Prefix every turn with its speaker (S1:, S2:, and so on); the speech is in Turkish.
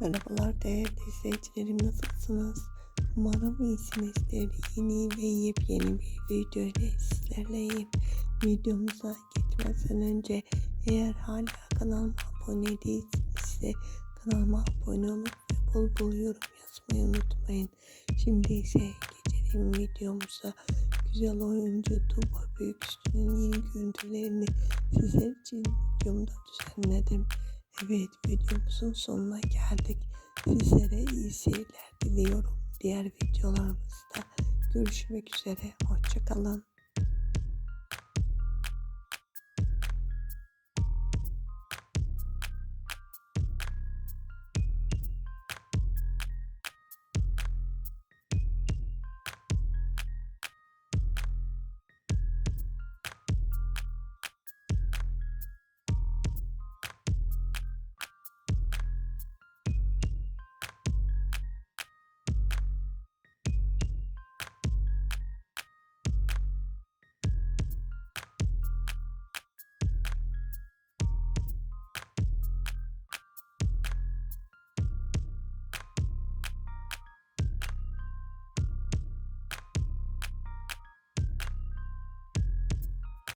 S1: Merhabalar değerli izleyicilerim nasılsınız? Umarım iyisinizdir. Yeni ve yepyeni bir video ile sizlerleyim. Videomuza geçmeden önce eğer hala kanalıma abone değilseniz kanalıma abone olup ve bol bol yorum yazmayı unutmayın. Şimdi ise geçelim videomuza. Güzel oyuncu Tuğba Büyüküstü'nün yeni görüntülerini sizler için videomda düzenledim. Evet videomuzun sonuna geldik. Sizlere iyi seyirler diliyorum. Diğer videolarımızda görüşmek üzere. Hoşçakalın.